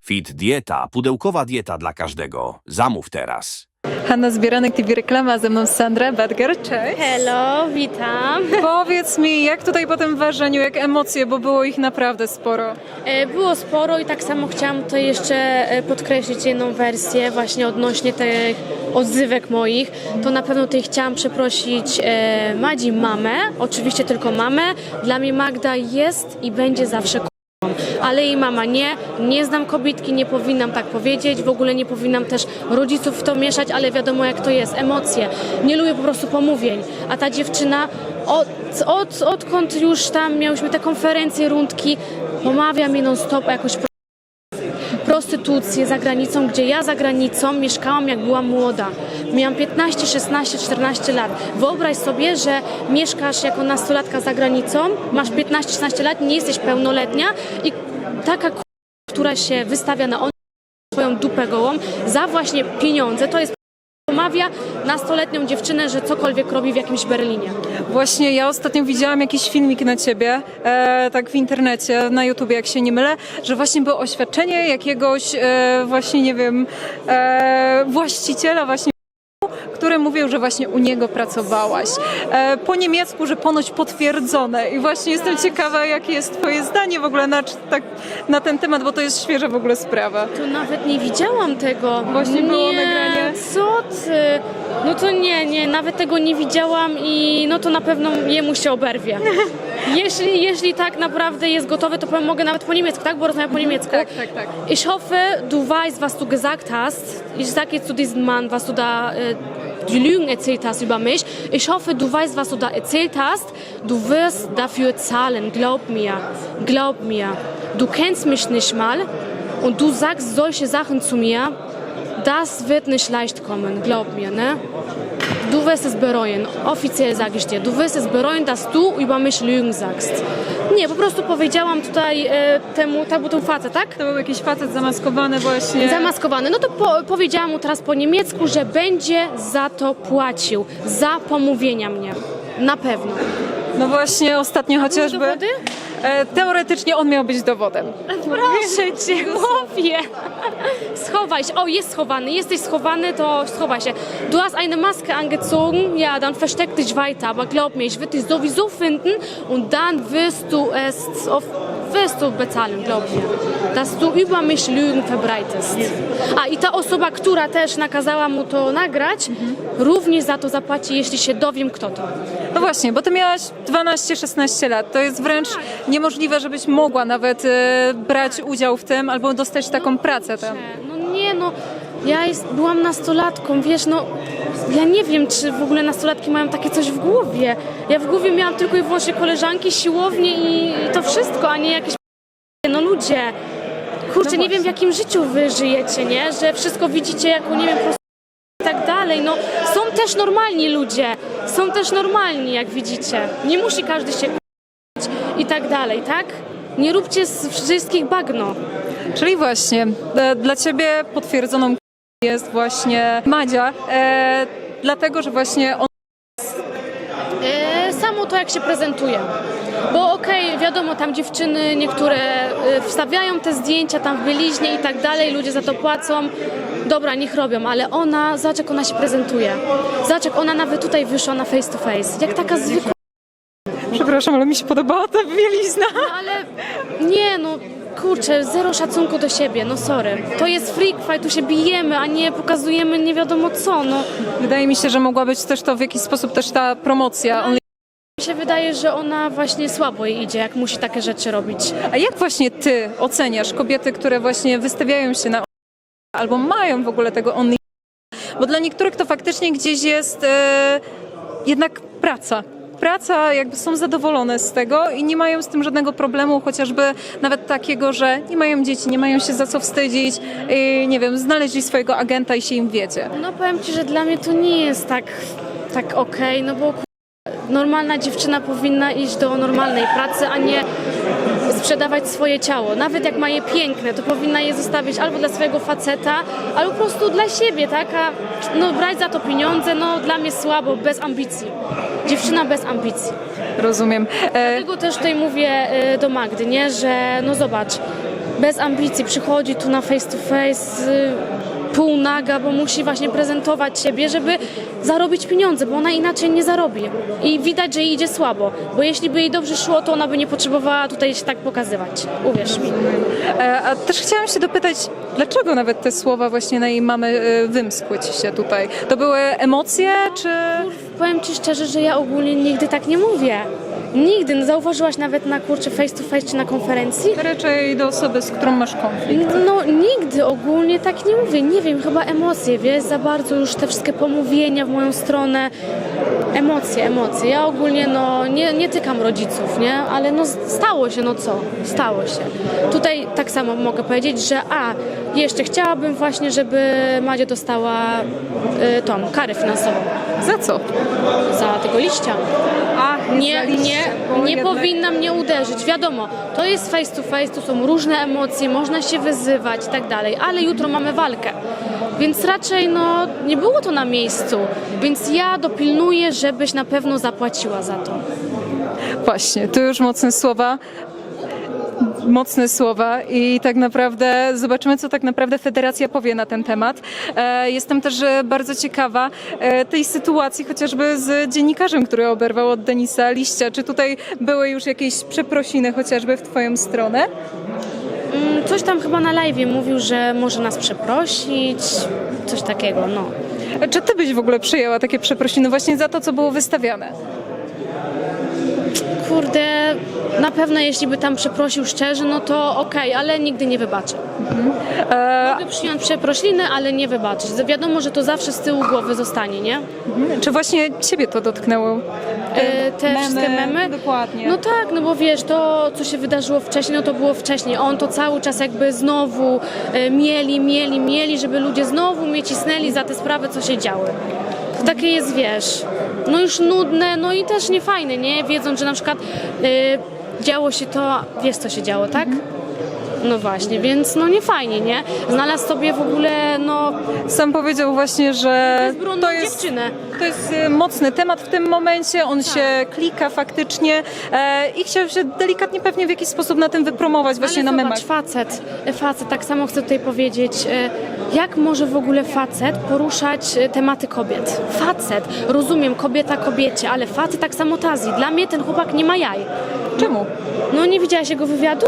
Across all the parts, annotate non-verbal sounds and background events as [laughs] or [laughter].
Fit Dieta, pudełkowa dieta dla każdego. Zamów teraz. Hanna Zbieranek, TV Reklama, ze mną Sandra Badger, cześć. Hello, witam. Powiedz mi, jak tutaj po tym ważeniu, jak emocje, bo było ich naprawdę sporo. E, Było sporo i tak samo chciałam tutaj jeszcze e, podkreślić jedną wersję właśnie odnośnie tych odzywek moich. To na pewno tutaj chciałam przeprosić e, Madzi mamę, oczywiście tylko mamę. Dla mnie Magda jest i będzie zawsze. Ale jej mama nie, nie znam kobitki, nie powinnam tak powiedzieć, w ogóle nie powinnam też rodziców w to mieszać, ale wiadomo jak to jest, emocje. Nie lubię po prostu pomówień, a ta dziewczyna od, od, odkąd już tam miałyśmy te konferencje, rundki, pomawia mnie non stop o prostytucję za granicą, gdzie ja za granicą mieszkałam jak byłam młoda. Miałam 15, 16, 14 lat. Wyobraź sobie, że mieszkasz jako nastolatka za granicą, masz 15, 16 lat, nie jesteś pełnoletnia i taka która się wystawia na swoją dupę gołą za właśnie pieniądze, to jest pomawia nastoletnią dziewczynę, że cokolwiek robi w jakimś Berlinie. Właśnie ja ostatnio widziałam jakiś filmik na ciebie, e, tak w internecie, na YouTubie, jak się nie mylę, że właśnie było oświadczenie jakiegoś e, właśnie, nie wiem, e, właściciela właśnie który mówił, że właśnie u niego pracowałaś. E, po niemiecku, że ponoć potwierdzone. I właśnie jestem ciekawa, jakie jest twoje zdanie w ogóle na, tak, na ten temat, bo to jest świeża w ogóle sprawa. To nawet nie widziałam tego. Właśnie było nie, nagranie. Co ty? No to nie, nie, nawet tego nie widziałam i no to na pewno jemu się oberwie. [laughs] Jeśli, jeśli tak naprawdę jest gotowy, to powiem, mogę nawet po niemiecku, tak? Bo rozmawiam po niemiecku. Tak, tak, tak. Ich hoffe, du weißt, was du gesagt hast. Ich sage jetzt zu diesem Mann, was du da äh, die Lügen erzählt hast über mich. Ich hoffe, du weißt, was du da erzählt hast. Du wirst dafür zahlen, glaub mir. Glaub mir. Du kennst mich nicht mal und du sagst solche Sachen zu mir. Das wird nicht leicht kommen, glaub mir, ne? Du wirst es bereuen, offiziell sage ich dir. Du bereuen, dass du über mich Lügen sagst. Nie, po prostu powiedziałam tutaj e, temu, to był ten facet, tak? To był jakiś facet zamaskowany właśnie. zamaskowany. No to po, powiedziałam mu teraz po niemiecku, że będzie za to płacił, za pomówienia mnie. Na pewno. No właśnie ostatnio chociażby. dowody? E, teoretycznie on miał być dowodem. Proszę cię, mówię. Schowaj się. O, jest schowany. Jesteś schowany, to schowaj się. Du hast eine Maske angezogen, ja, dann versteck dich weiter. Aber glaub mir, ich werde dich sowieso finden und dann wirst du es auf, wirst du bezahlen, glaub mir. Dass du über mich Lügen verbreitest. A i ta osoba, która też nakazała mu to nagrać, również za to zapłaci, jeśli się dowiem, kto to. No właśnie, bo ty miałaś 12-16 lat. To jest wręcz niemożliwe, żebyś mogła nawet e, brać udział w tym albo dostać taką pracę tam. No nie no, ja jest, byłam nastolatką, wiesz, no ja nie wiem, czy w ogóle nastolatki mają takie coś w głowie. Ja w głowie miałam tylko i wyłącznie koleżanki, siłownię i to wszystko, a nie jakieś no ludzie. Kurczę, nie wiem w jakim życiu wy żyjecie, nie? Że wszystko widzicie jako, nie wiem, po prostu i tak dalej. No są też normalni ludzie, są też normalni, jak widzicie. Nie musi każdy się i tak dalej, tak? Nie róbcie z wszystkich bagno. Czyli właśnie, e, dla ciebie potwierdzoną jest właśnie Madzia, e, dlatego, że właśnie on E, samo to, jak się prezentuje. Bo okej, wiadomo, tam dziewczyny niektóre e, wstawiają te zdjęcia tam w bieliźnie i tak dalej, ludzie za to płacą. Dobra, niech robią, ale ona, zobacz jak ona się prezentuje. Zobacz jak ona nawet tutaj wyszła na face to face. Jak taka zwykła, Przepraszam, ale mi się podobała ta bielizna. ale nie no, kurczę, zero szacunku do siebie, no sorry. To jest freak fight, tu się bijemy, a nie pokazujemy nie wiadomo co, no. Wydaje mi się, że mogła być też to w jakiś sposób też ta promocja. On... Mi się wydaje, że ona właśnie słabo jej idzie, jak musi takie rzeczy robić. A jak właśnie ty oceniasz kobiety, które właśnie wystawiają się na albo mają w ogóle tego only bo dla niektórych to faktycznie gdzieś jest e, jednak praca. Praca, jakby są zadowolone z tego i nie mają z tym żadnego problemu, chociażby nawet takiego, że nie mają dzieci, nie mają się za co wstydzić, i, nie wiem, znaleźli swojego agenta i się im wiedzie. No powiem Ci, że dla mnie to nie jest tak, tak okej, no bo normalna dziewczyna powinna iść do normalnej pracy, a nie sprzedawać swoje ciało. Nawet jak ma je piękne, to powinna je zostawić albo dla swojego faceta, albo po prostu dla siebie, tak? A no brać za to pieniądze, no dla mnie słabo, bez ambicji. Dziewczyna bez ambicji. Rozumiem. E, Dlatego też tutaj mówię e, do Magdy, nie, że no zobacz, bez ambicji przychodzi tu na face to face y, pół naga, bo musi właśnie prezentować siebie, żeby zarobić pieniądze, bo ona inaczej nie zarobi. I widać, że jej idzie słabo, bo jeśli by jej dobrze szło, to ona by nie potrzebowała tutaj się tak pokazywać. Uwierz mi. e, a też chciałam się dopytać, dlaczego nawet te słowa właśnie na jej mamy e, wymskły ci się tutaj? To były emocje, czy... Powiem Ci szczerze, że ja ogólnie nigdy tak nie mówię. Nigdy. No, zauważyłaś nawet na kurczę face to face czy na konferencji? Raczej do osoby, z którą masz konflikt. No nigdy ogólnie tak nie mówię, nie wiem, chyba emocje, wiesz, za bardzo już te wszystkie pomówienia w moją stronę, emocje, emocje. Ja ogólnie no nie, nie tykam rodziców, nie, ale no stało się, no co, stało się. Tutaj tak samo mogę powiedzieć, że a, jeszcze chciałabym właśnie, żeby Madzia dostała y, tą karę finansową Za co? za tego liścia. Nie, nie, nie powinna mnie uderzyć. Wiadomo, to jest face to face, to są różne emocje, można się wyzywać i tak dalej, ale jutro mamy walkę. Więc raczej no, nie było to na miejscu. Więc ja dopilnuję, żebyś na pewno zapłaciła za to. Właśnie, to już mocne słowa. Mocne słowa i tak naprawdę zobaczymy, co tak naprawdę federacja powie na ten temat. E, jestem też e, bardzo ciekawa e, tej sytuacji, chociażby z dziennikarzem, który oberwał od Denisa liścia. Czy tutaj były już jakieś przeprosiny chociażby w Twoją stronę? Mm, Coś tam chyba na live mówił, że może nas przeprosić, coś takiego, no. Czy Ty byś w ogóle przyjęła takie przeprosiny właśnie za to, co było wystawiane? Kurde, na pewno jeśli by tam przeprosił szczerze, no to okej, ale nigdy nie wybaczę. E, Mogę przyjąć przeprosiny, ale nie wybaczyć. Wiadomo, że to zawsze z tyłu głowy zostanie, nie? czy właśnie Ciebie to dotknęło? E, te wszystkie memy. Dokładnie. No tak, no bo wiesz, to co się wydarzyło wcześniej, no to było wcześniej. On to cały czas jakby znowu e, mieli, mieli, mieli, żeby ludzie znowu mnie cisnęli za te sprawy, co się działy. To takie jest, wiesz, no już nudne, no i też niefajne, nie? Wiedząc, że na przykład e, działo się to, wiesz co się działo, tak? No właśnie, więc no nie fajnie, nie? Znalazł sobie w ogóle, no, Sam powiedział właśnie, że bezbronną to jest, dziewczynę. to jest e, mocny temat w tym momencie, on się klika faktycznie e, i chciał się delikatnie pewnie w jakiś sposób na tym wypromować właśnie Ale na zobacz, memach. facet, facet, tak samo chcę tutaj powiedzieć, e, jak może w ogóle facet poruszać e, tematy kobiet? Facet, rozumiem, kobieta kobiecie, ale facet tak samo Tazji. Dla mnie ten chłopak nie ma jaj. Czemu? No nie widziałaś jego wywiadu?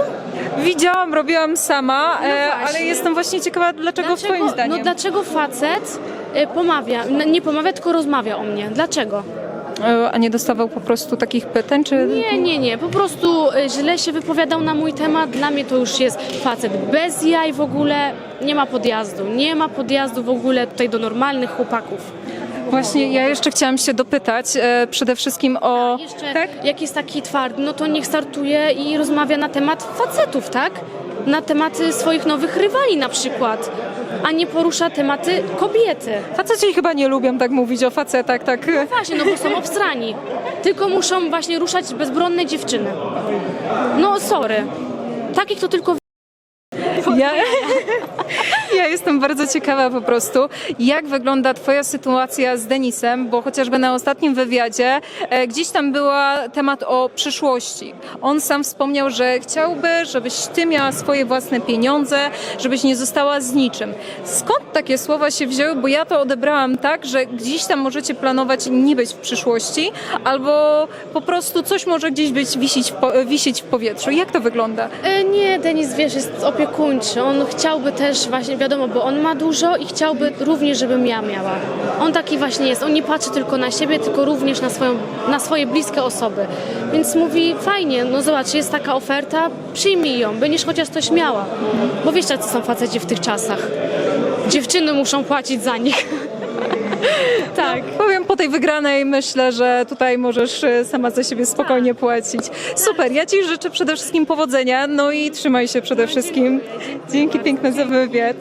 Widziałam, robiłam sama, No e, ale jestem właśnie ciekawa, dlaczego, twoim zdaniem? No dlaczego facet e, pomawia, n- nie pomawia, tylko rozmawia o mnie? Dlaczego? E, A nie dostawał po prostu takich pytań, czy... Nie, nie, nie. Po prostu e, źle się wypowiadał na mój temat. Dla mnie to już jest facet bez jaj w ogóle. Nie ma podjazdu. Nie ma podjazdu w ogóle tutaj do normalnych chłopaków. Właśnie ja jeszcze chciałam się dopytać e, przede wszystkim o... Jeszcze Tak? jak jest taki twardy, no to niech startuje i rozmawia na temat facetów, tak? Na tematy swoich nowych rywali na przykład, a nie porusza tematy kobiety. Faceci chyba nie lubią tak mówić o facetach, tak... e, Właśnie, no bo są obstrani. Tylko muszą właśnie ruszać bezbronne dziewczyny. No sorry. Takich to tylko Ja, jestem bardzo ciekawa po prostu, jak wygląda Twoja sytuacja z Denisem, bo chociażby na ostatnim wywiadzie e, gdzieś tam była temat o przyszłości. On sam wspomniał, że chciałby, żebyś Ty miała swoje własne pieniądze, żebyś nie została z niczym. Skąd takie słowa się wzięły? Bo ja to odebrałam tak, że gdzieś tam możecie planować nie być w przyszłości, albo po prostu coś może gdzieś być wisić w, po, wisieć w powietrzu. Jak to wygląda? E, Nie, Denis, wiesz, jest opiekuńczy. On chciałby też właśnie, wiadomo, bo on ma dużo i chciałby również, żebym ja miała. On taki właśnie jest. On nie patrzy tylko na siebie, tylko również na, swoją, na swoje bliskie osoby. Więc mówi, fajnie, no zobacz, jest taka oferta, przyjmij ją, będziesz chociaż coś miała. Bo wiesz, jacy są faceci w tych czasach. Dziewczyny muszą płacić za nich. [laughs] tak. Powiem po tej wygranej, myślę, że tutaj możesz e, sama za siebie spokojnie płacić. Super, ja Ci życzę przede wszystkim powodzenia, no i trzymaj się przede wszystkim. Dzięki piękne za wywiad.